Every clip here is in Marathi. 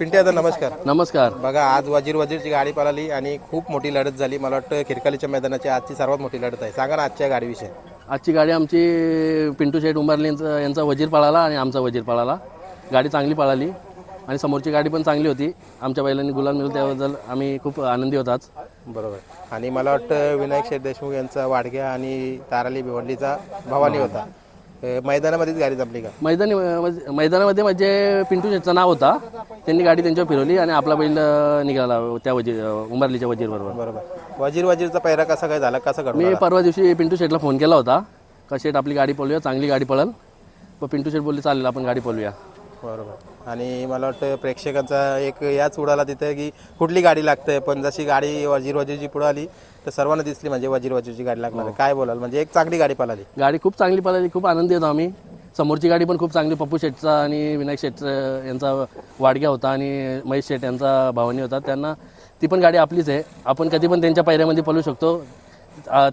पिंटे दादा नमस्कार. नमस्कार. बघा आज वजीर वजीरची गाडी पळाली आणि खूप मोठी लढत झाली. मला वाटतं खिरकालीच्या मैदानाची आजची सर्वात मोठी लढत आहे. सांगा ना आजच्या गाडीविषयी. आजची गाडी आमची पिंटू शेठ उंबरले यांचा यांचा वजीर पळाला आणि आमचा वजीर पळाला. गाडी चांगली पळाली आणि समोरची गाडी पण चांगली होती. आमच्या बैलांनी गुलाल मिळवलं त्याबद्दल आम्ही खूप आनंदी होतो आज. बरोबर. आणि मला वाटतं विनायक शेठ देशमुख यांचा वाडग्या आणि ताराली भिवंडीचा भवानी होता. मैदानामध्येच गाडी जमली का? मैदानी मैदानामध्ये म्हणजे पिंटू शेठचं नाव होता. त्यांनी गाडी त्यांच्यावर फिरवली आणि आपला बैल निघाला त्या वजीर उंबरलीच्या वजीरबरोबर. बरोबर. वजीर वजीरचा पैरा कसा काय झाला? कसा घडला मी परवा दिवशी पिंटू शेठला फोन केला होता. का शेठ आपली गाडी पळूया चांगली गाडी पळल. पण पिंटू शेठ बोलले चालेल आपण गाडी पळूया. बरोबर. आणि मला वाटतं प्रेक्षकांचा एक याच उडाला तिथे की कुठली गाडी लागते पण जशी गाडी वजीर वजीरची पुढे आली तर सर्वांना दिसली म्हणजे वजीर वजीरची गाडी लागणार. आहे. काय बोलाल? म्हणजे एक चांगली गाडी पळाली. गाडी खूप चांगली पळाली खूप आनंदी होतो आम्ही. समोरची गाडी पण खूप चांगली पप्पू शेठचा आणि विनायक शेठ यांचा वाडग्या होता आणि महेश शेठ यांचा भावनी होता. त्यांना ती पण गाडी आपलीच आहे. आपण कधी पण त्यांच्या पायऱ्यामध्ये पळू शकतो.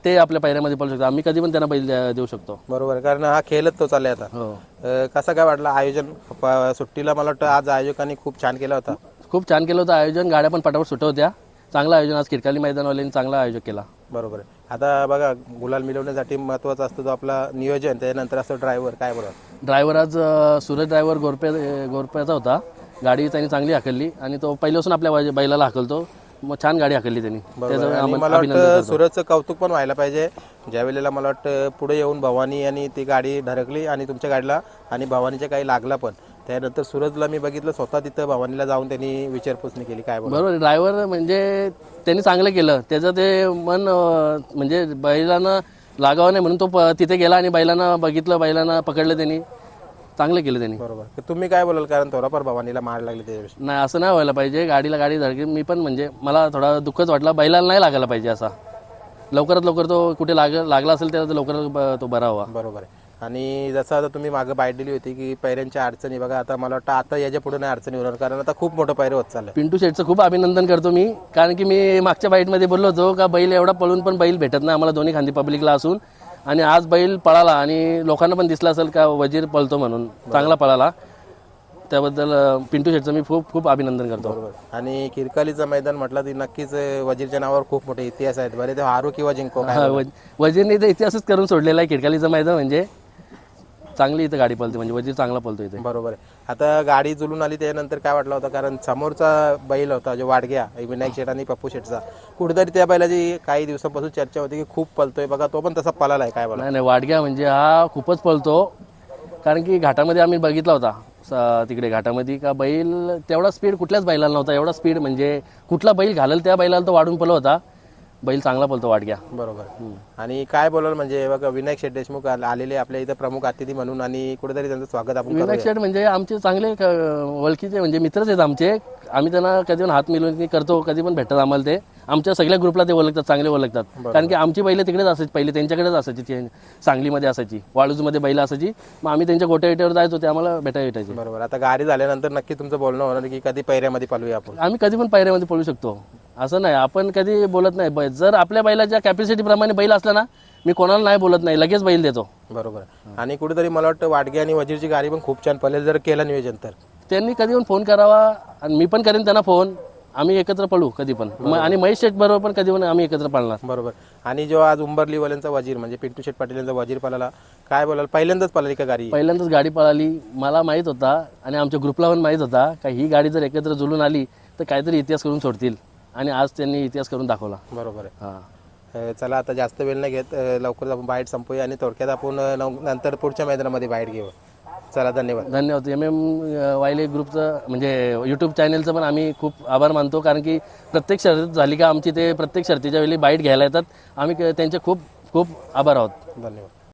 ते आपल्या पायऱ्यामध्ये पळू शकतो आम्ही कधी पण त्यांना बैल द्या- देऊ शकतो. बरोबर आहे. कारण हा खेळच तो चाललाय आता. हो. अं, कसा काय वाटला आयोजन? प- सुट्टीला मला वाटतं आज आयोजकांनी खूप छान केला होता. खूप छान केलं होतं आयोजन. गाड्या पण पटापट सुटत होत्या. चांगलं आयोजन आज किरकाली मैदानवाल्यांनी चांगला आयोजन केला. बरोबर. आहे आता बघा गुलाल मिळवण्यासाठी महत्त्वाचा असतो तो आपला नियोजन त्यानंतर असतो ड्रायव्हर काय बरोबर ड्रायव्हर आज अं, सूरज ड्रायव्हर गोरप्या गोरप्याचा होता. गाडी त्यांनी चांगली हाकलली आणि तो पहिल्यापासून आपल्या बैल- बैलाला हाकलतो. मग छान गाडी हाकलली त्यांनी. त्याचं आणि आम्ही मला वाटतं. सूरजचं कौतुक पण व्हायला पाहिजे. ज्या वेळेला मला वाटतं पुढे येऊन भवानी आणि ती गाडी ढरकली आणि तुमच्या गाडीला आणि भवानीच्या काही लागला पण त्यानंतर सूरजला मी बघितलं स्वतः तिथं भवानीला जाऊन त्यांनी विचारपूसनी केली काय बरोबर बरोबर. ड्रायव्हर म्हणजे त्यांनी चांगलं केलं. त्याचं ते मन अं, म्हणजे बैलांना लागावं नाही म्हणून तो प- तिथे गेला आणि बैलांना बघितलं बैलांना पकडलं त्यांनी. चांगलं केलं त्यांनी. बरोबर. तर तुम्ही काय बोलाल? कारण थोडाफार भवानीला मार लागली त्याच्याविषयी. नाही असं नाही व्हायला पाहिजे. गाडीला गाडी धडकी. मी पण म्हणजे मला थोडा दुःखच वाटला. बैलाला नाही लागायला पाहिजे असा. लवकरात लवकर तो कुठे लाग लागला असेल त्याला लवकर ब- तो बरा व्हावा. बरोबर आहे. आणि जसं आता तुम्ही मागं बाईट दिली होती की पैऱ्यांच्या अडचणी. बघा आता मला वाटतं आता याच्यापुढे नाही अडचणी होणार. कारण आता खूप मोठं पैरे होत चाललंय पिंटू शेठचं खूप अभिनंदन करतो मी. कारण की मी मागच्या बाईटमध्ये बोललो होतो का बैल एवढा पळून पण बैल भेटत नाही. आम्हाला दोन्ही खांदी पब्लिकला असून. आणि आज बैल पळाला आणि लोकांना पण दिसला असेल का वजीर पळतो म्हणून चांगला पळाला. त्याबद्दल अं, पिंटू शेठचं मी खूप खूप अभिनंदन करतो. बरोबर. आणि किरकालीचं मैदान म्हटलं तर नक्कीच अं, वजीरच्या नावावर खूप मोठे इतिहास आहेत. बरे ते हारू किंवा जिंको काय हा, वज- वजीरने तर इतिहासच करून सोडलेला आहे खिडकालीचं मैदान म्हणजे. चांगली इथं गाडी पळते म्हणजे वजीर चांगला पळतो इथे. बरोबर आहे. आता गाडी जुलून आली त्यानंतर काय वाटलं होतं? कारण समोरचा बैल होता जो वाडग्या विनायक शेठ आणि पप्पू शेठचा कुठेतरी त्या बैलाची काही दिवसापासून चर्चा होती की खूप पलतोय बघा तो पण तसा पळाला आहे काय बोला नाही नाही वाडग्या म्हणजे हा खूपच पळतो कारण की घाटामध्ये आम्ही बघितला होता स- तिकडे घाटामध्ये का बैल तेवढा स्पीड कुठल्याच बैलाला नव्हता एवढा स्पीड म्हणजे कुठला बैल घालेल त्या बैलाला तो वाढून पळत होता. बैल चांगला पळतो वाडग्या बरोबर. आणि काय बोलाल म्हणजे बघा विनायक शेठ देशमुख आल- आलेले आपल्या इथं प्रमुख अतिथी म्हणून आणि कुठेतरी त्यांचं स्वागत आपण विनायक शेठ म्हणजे आमचे चांगले ओळखीचे म्हणजे मित्रच आहेत आमचे. आम्ही त्यांना कधी पण हात मिळवून करतो कधी पण भेटतात आम्हाला ते. आमच्या सगळ्या ग्रुपला ते ओळखतात चांगले ओळखतात. कारण की आमची बैल तिकडेच असायची पहिले त्यांच्याकडेच असायची सांगलीमध्ये असायची वाळूजमध्ये बैल असायची. मग आम्ही त्यांच्या गोट्या विट्यावर जायचो ते आम्हाला भेटायला भेटायचे. बरोबर. आता गाडी झाल्यानंतर नक्की तुमचं बोलणं होणार की कधी पैऱ्यामध्ये पालूया आपण? आम्ही कधी पण पायऱ्यामध्ये पळू शकतो. असं नाही आपण कधी बोलत नाही. बै- जर आपल्या बैलाच्या कॅपॅसिटी प्रमाणे बैल असला ना मी कोणाला नाही बोलत नाही लगेच बैल देतो. बरोबर आणि कुठेतरी मला वाटतं वाडगे आणि वजीरची गाडी पण खूप छान पळेल जर केलं नियोजन तर. त्यांनी कधी पण फोन करावा आणि मी पण करेन त्यांना फोन. आम्ही एकत्र पळू कधी पण. आणि महेश शेठ बरोबर पण कधी पण आम्ही एकत्र पळणार. बरोबर. आणि जो आज उंबरलीवाल्यांचा वजीर म्हणजे पिंटू शेठ पाटील यांचा वजीर पळाला काय बोलाल? पहिल्यांदाच पळाली का गाडी? पहिल्यांदाच गाडी पळाली. मला माहीत होता आणि आमच्या ग्रुपला पण माहीत होता का ही गाडी जर एकत्र जुळून आली तर काहीतरी इतिहास करून सोडतील. आणि आज त्यांनी इतिहास करून दाखवला. बरोबर आहे. हां. अ, चला आता जास्त वेळ नाही घेत. अ, लवकरच आपण बाईट संपूया आणि थोडक्यात आपण अ, नव- नंतर पुढच्या मैदानामध्ये बाईट घेऊ. चला धन्यवाद. धन्यवाद. एम एम वायले ग्रुपचं म्हणजे यूट्यूब चॅनलचं पण आम्ही खूप आभार मानतो. कारण की प्रत्येक शर्यत झाली का आमची ते प्रत्येक शर्तीच्या वेळी बाईट घ्यायला येतात. आम्ही क- त्यांचे खूप खूप आभार आहोत. धन्यवाद.